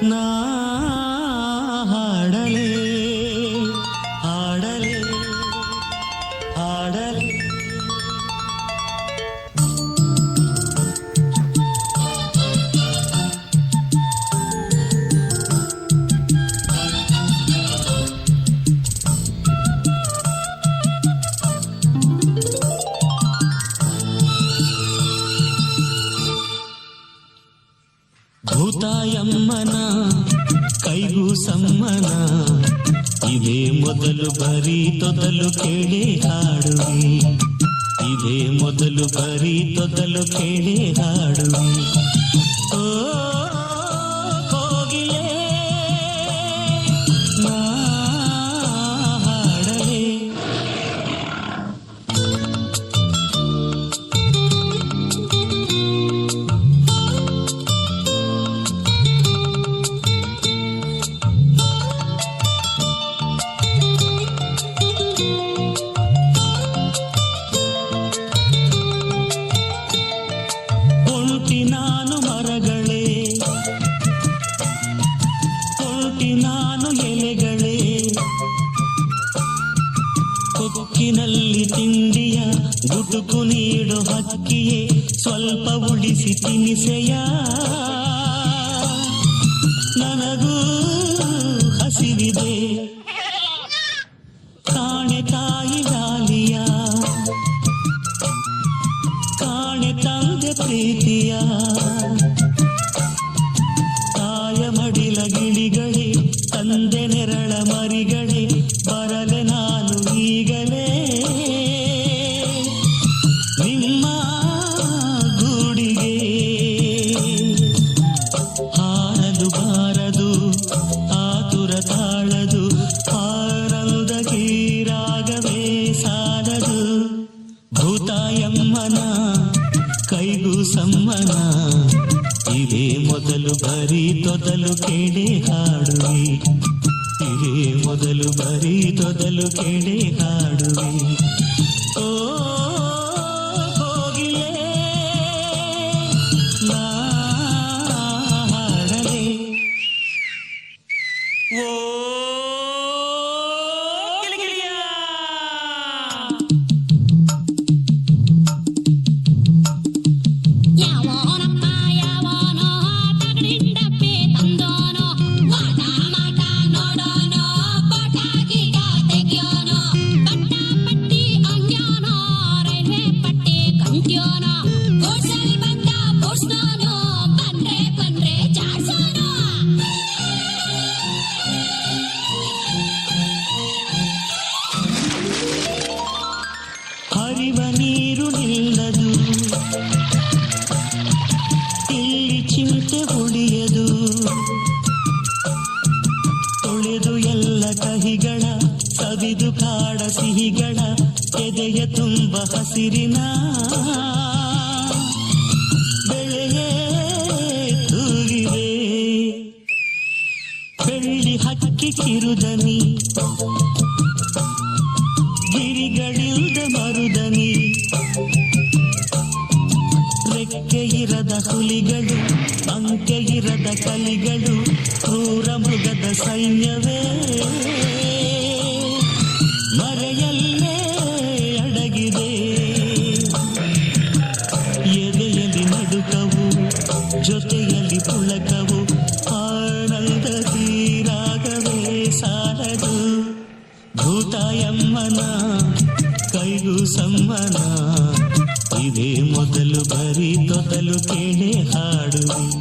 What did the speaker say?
No. ಮೊದಲು ಬರಿ ತೊದಲು ಕೇಳಿ ಹಾಡುವೆ. ಇದೇ ಮೊದಲು ಬರಿ ತೊದಲು ಕೇಳಿ ಹಾಡುವೆ. ಓ ತಿಂಡಿಯ ಗುಟುಕು ನೀಡು ಹಕ್ಕಿಯೇ ಸ್ವಲ್ಪ ಉಳಿಸಿ ತಿನಿಸೆಯ? ನನಗೂ ಹಸಿವಿದೆ. ತಾಳದು ಆನಂದ ರಾಗವೇ ಸಾಲದು ಭೂತಾಯಮ್ಮನ ಕೈಗೂ ಸಮ್ಮನ ಇದೇ ಮೊದಲು ಬರೀ ತೊದಲು ಕೇಳಿ ಹಾಡುವೆ ಇದೇ ಮೊದಲು ಬರೀ ತೊದಲು ಕೇಳಿ ಹಾಡುವೆ ಹರಿವ ನೀರು ನಿಲ್ಲದು. ಇಲ್ಲಿ ಚಿಂತೆ ಉಳಿಯದು ತೊಳೆದು ಎಲ್ಲ ಕಹಿಗಳ, ಸವಿದು ಕಾಡ ಸಿಹಿಗಳ, ಎದೆಯ ತುಂಬ ಹಸಿರಿನ ಹುಲಿಗಳು ಅಂಕೆ ಇರದ ಕಲಿಗಳು ಕ್ರೂರ ಮೃಗದ ಸೈನ್ಯವೇ ಮರೆಯಲ್ಲೇ ಅಡಗಿದೆ ಎದೆಯಲ್ಲಿ ನಡುಕವು ಜೊತೆಯಲ್ಲಿ ಪುಳಕವು ಆನಂದ ತೀರಾಗವೇ ಸಾಲದು ಭೂತಾಯಮ್ಮನ ಕೈಗೂ ಸಮ್ಮನ ಕೇಳಿ ಹಾಡುವೆ